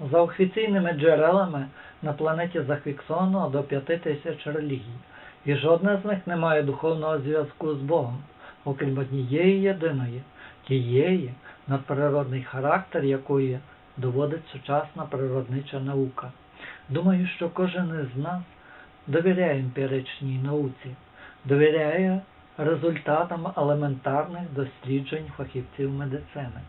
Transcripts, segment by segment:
За офіційними джерелами на планеті зафіксовано до п'яти тисяч релігій, і жодна з них не має духовного зв'язку з Богом, окрім однієї єдиної, тієї, надприродний характер якої доводить сучасна природнича наука. Думаю, що кожен із нас довіряє емпіричній науці, довіряє результатам елементарних досліджень фахівців медицини.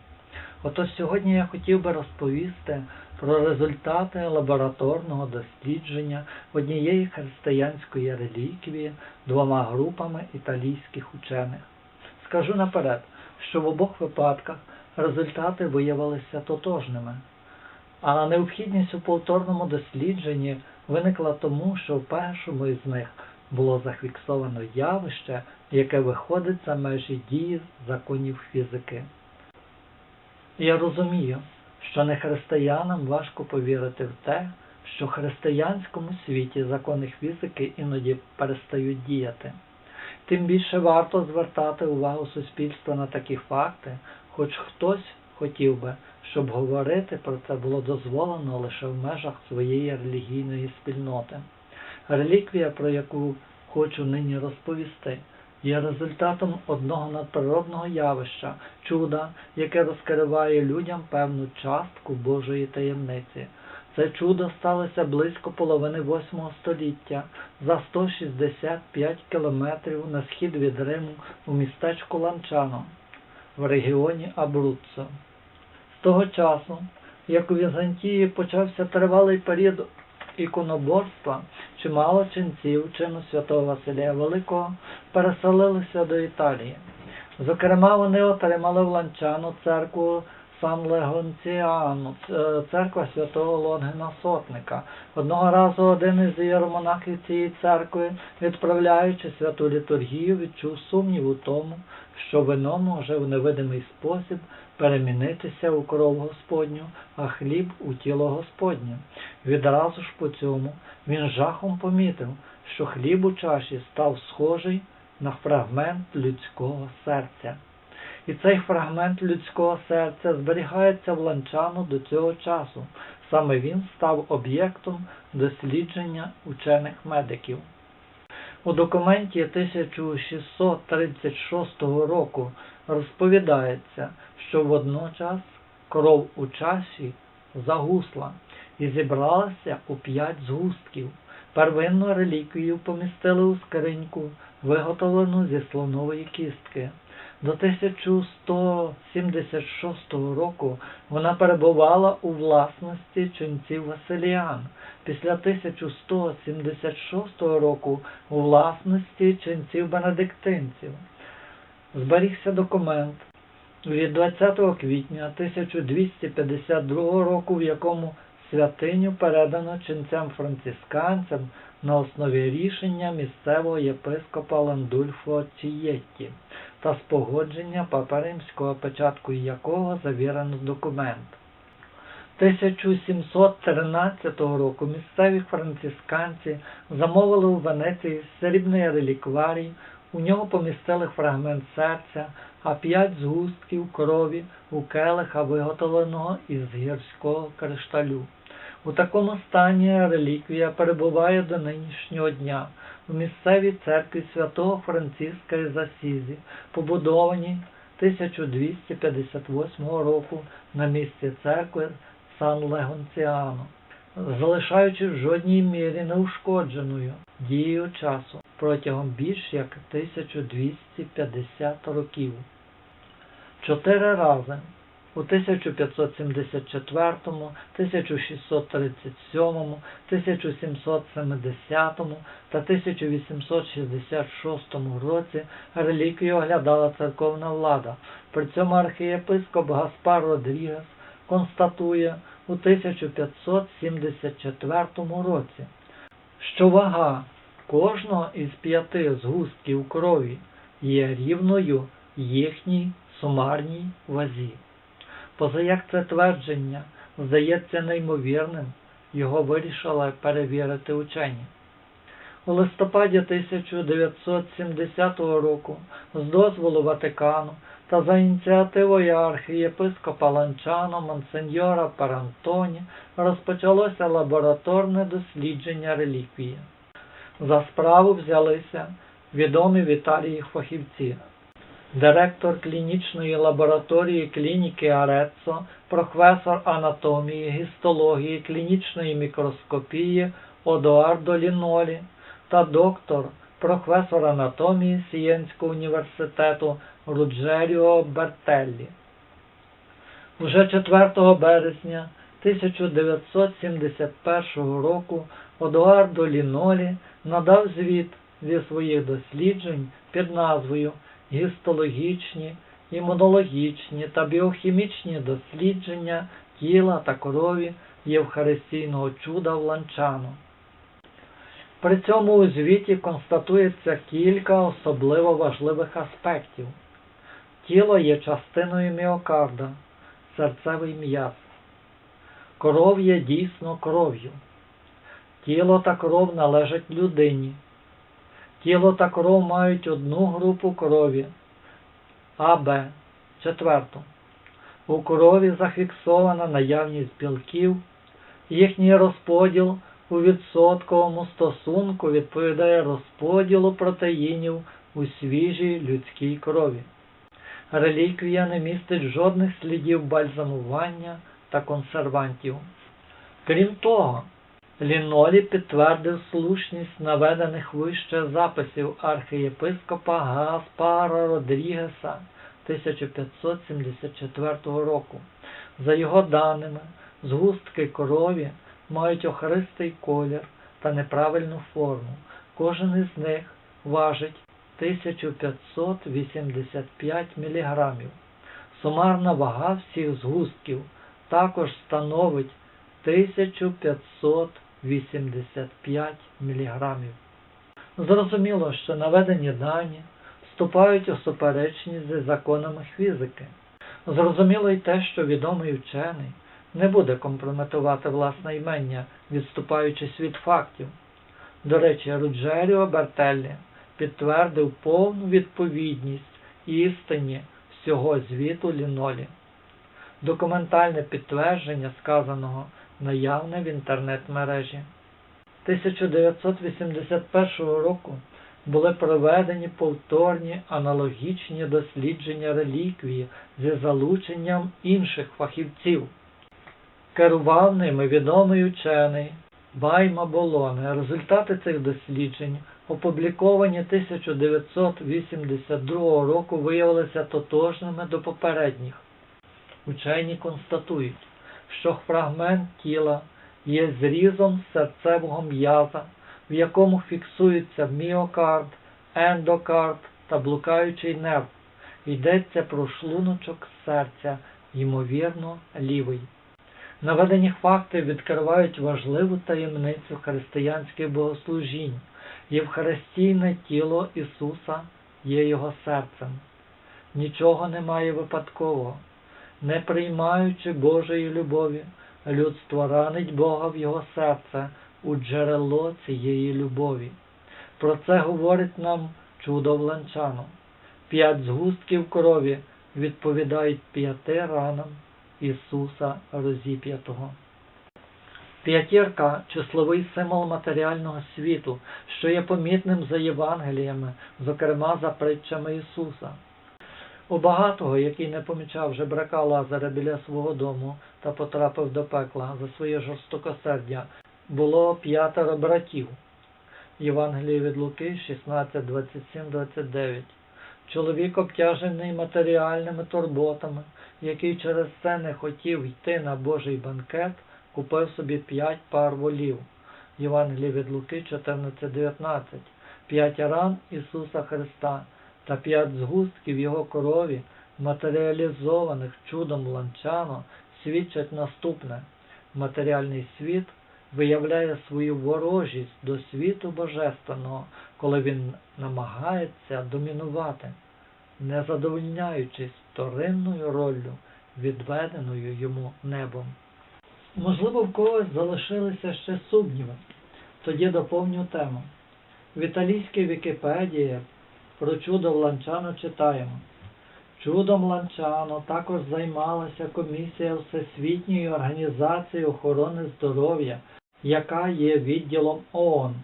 Отож сьогодні я хотів би розповісти про результати лабораторного дослідження однієї християнської реліквії двома групами італійських учених. Скажу наперед, що в обох випадках результати виявилися тотожними, а необхідність у повторному дослідженні виникла тому, що в першому із них було зафіксовано явище, яке виходить за межі дії законів фізики. Я розумію, що нехристиянам важко повірити в те, що в християнському світі закони фізики іноді перестають діяти. Тим більше варто звертати увагу суспільства на такі факти, хоч хтось хотів би, щоб говорити про це було дозволено лише в межах своєї релігійної спільноти. Реліквія, про яку хочу нині розповісти, є результатом одного надприродного явища, чуда, яке розкриває людям певну частку Божої таємниці. Це чудо сталося близько половини восьмого століття за 165 кілометрів на схід від Риму у містечку Ланчано в регіоні Абруццо. З того часу, як у Візантії почався тривалий період іконоборства, чимало ченців чину святого Василія Великого переселилися до Італії. Зокрема, вони отримали в Ланчану церкву Сан Легонціану, церква святого Лонгина Сотника. Одного разу один із ієромонахів цієї церкви, відправляючи святу літургію, відчув сумнів у тому, що вино може в невидимий спосіб перемінитися у кров Господню, а хліб у тіло Господнє. Відразу ж по цьому він жахом помітив, що хліб у чаші став схожий на фрагмент людського серця. І цей фрагмент людського серця зберігається в ланчану до цього часу. Саме він став об'єктом дослідження учених медиків. У документі 1636 року розповідається, що водночас кров у чаші загусла і зібралася у п'ять згустків. Первинну реліквію помістили у скриньку, виготовлену зі слонової кістки. До 1176 року вона перебувала у власності ченців Василіан. Після 1176 року у власності ченців бенедиктинців. Зберігся документ від 20 квітня 1252 року, в якому святиню передано ченцям францисканцям на основі рішення місцевого єпископа Ландульфо Чієтті та з погодження Папа Римського, початку якого завірено документ. 1713 року місцеві францисканці замовили у Венеції срібний релікварій, у нього помістили фрагмент серця, а п'ять згустків крові у келиха, виготовленого із гірського кришталю. У такому стані реліквія перебуває до нинішнього дня у місцевій церкві святого Франциска із Асізі, побудованій 1258 року на місці церкви Сан Легонціано, залишаючи в жодній мірі неушкодженою дією часу протягом більш як 1250 років. Чотири рази у 1574, 1637, 1770 та 1866 році реліквію оглядала церковна влада. При цьому архієпископ Гаспар Родрігес констатує у 1574 році, що вага кожного із п'яти згустків крові є рівною їхній сумарній вазі. Позаяк це твердження здається неймовірним, його вирішили перевірити учені. У листопаді 1970 року з дозволу Ватикану та за ініціативою архієпископа Ланчано Монсеньора Парантоні розпочалося лабораторне дослідження реліквії. За справу взялися відомі в Італії фахівці. Директор клінічної лабораторії клініки Ареццо, професор анатомії, гістології, клінічної мікроскопії Одуардо Лінолі та доктор, професор анатомії Сієнського університету Руджеріо Бертеллі. Уже 4 березня 1971 року Одуардо Лінолі надав звіт зі своїх досліджень під назвою Гістологічні, імунологічні та біохімічні дослідження тіла та крові Євхаристійного чуда в Ланчано. При цьому у звіті констатується кілька особливо важливих аспектів. Тіло є частиною міокарда, серцевий м'яз. Кров є дійсно кров'ю. Тіло та кров належать людині. Тіло та кров мають одну групу крові АБ. Четверто. У крові зафіксована наявність білків, їхній розподіл у відсотковому стосунку відповідає розподілу протеїнів у свіжій людській крові. Реліквія не містить жодних слідів бальзамування та консервантів. Крім того, Лінолі підтвердив слушність наведених вище записів архієпископа Гаспара Родрігеса 1574 року. За його даними, згустки крові мають охристий колір та неправильну форму. Кожен із них важить 1585 мг. Сумарна вага всіх згустків також становить 1585 мг. Зрозуміло, що наведені дані вступають у суперечність зі законами фізики. Зрозуміло й те, що відомий вчений не буде компрометувати власне імення, відступаючись від фактів. До речі, Руджеріо Бертеллі підтвердив повну відповідність істині всього звіту Лінолі. Документальне підтвердження сказаного наявне в інтернет-мережі. 1981 року були проведені повторні аналогічні дослідження реліквії зі залученням інших фахівців. Керував ними відомий учений Байма Болоне. Результати цих досліджень, опубліковані 1982 року, виявилися тотожними до попередніх. Учені констатують, що фрагмент тіла є зрізом серцевого м'яза, в якому фіксується міокард, ендокард та блукаючий нерв. Йдеться про шлуночок серця, ймовірно, лівий. Наведені факти відкривають важливу таємницю християнських богослужінь. Євхаристійне тіло Ісуса є Його серцем. Нічого немає випадкового. Не приймаючи Божої любові, людство ранить Бога в його серце у джерело цієї любові. Про це говорить нам чудо в Ланчану. П'ять згустків крові відповідають п'яти ранам Ісуса розіп'ятого. П'ятірка числовий символ матеріального світу, що є помітним за Євангеліями, зокрема за притчами Ісуса. У багатого, який не помічав жебрака Лазаря біля свого дому та потрапив до пекла за своє жорстокосердя, було п'ятеро братів. Євангеліє від Луки 16, 27, 29. Чоловік, обтяжений матеріальними турботами, який через це не хотів йти на Божий банкет, купив собі п'ять пар волів. Євангеліє від Луки 14, 19. П'ять ран Ісуса Христа та п'ять згустків Його крові, матеріалізованих чудом ланчано, свідчать наступне. Матеріальний світ виявляє свою ворожість до світу Божественного, коли він намагається домінувати, не задовольняючись вторинною роллю, відведеною йому небом. Можливо, в когось залишилися ще сумніви. Тоді доповню тему. В італійській Вікіпедії про чудо Ланчано читаємо. Чудом Ланчано також займалася комісія Всесвітньої організації охорони здоров'я, яка є відділом ООН.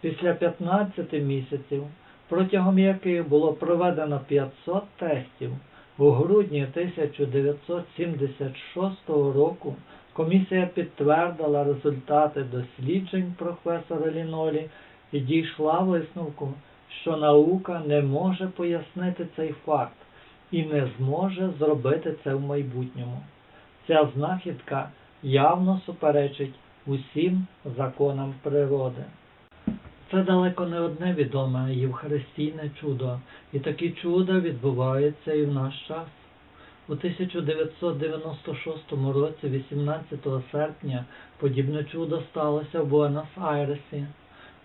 Після 15 місяців, протягом яких було проведено 500 тестів, у грудні 1976 року комісія підтвердила результати досліджень професора Лінолі і дійшла висновку, що наука не може пояснити цей факт і не зможе зробити це в майбутньому. Ця знахідка явно суперечить усім законам природи. Це далеко не одне відоме євхаристійне чудо, і такі чуда відбуваються і в наш час. У 1996 році, 18 серпня, подібне чудо сталося в Буенос-Айресі.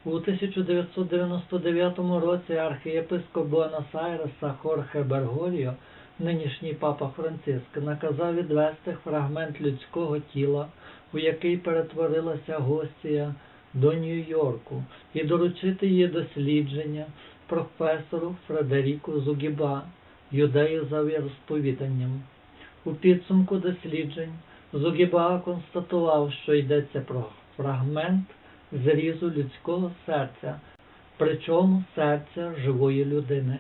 У 1999 році архієпископ Буенос-Айреса Хорхе Бергоріо, нинішній папа Франциск, наказав відвести фрагмент людського тіла, у який перетворилася гостія, до Нью-Йорку і доручити її дослідження професору Фредеріку Зугіба, юдею за віросповіданням. У підсумку досліджень Зугіба констатував, що йдеться про фрагмент зрізу людського серця, причому серця живої людини.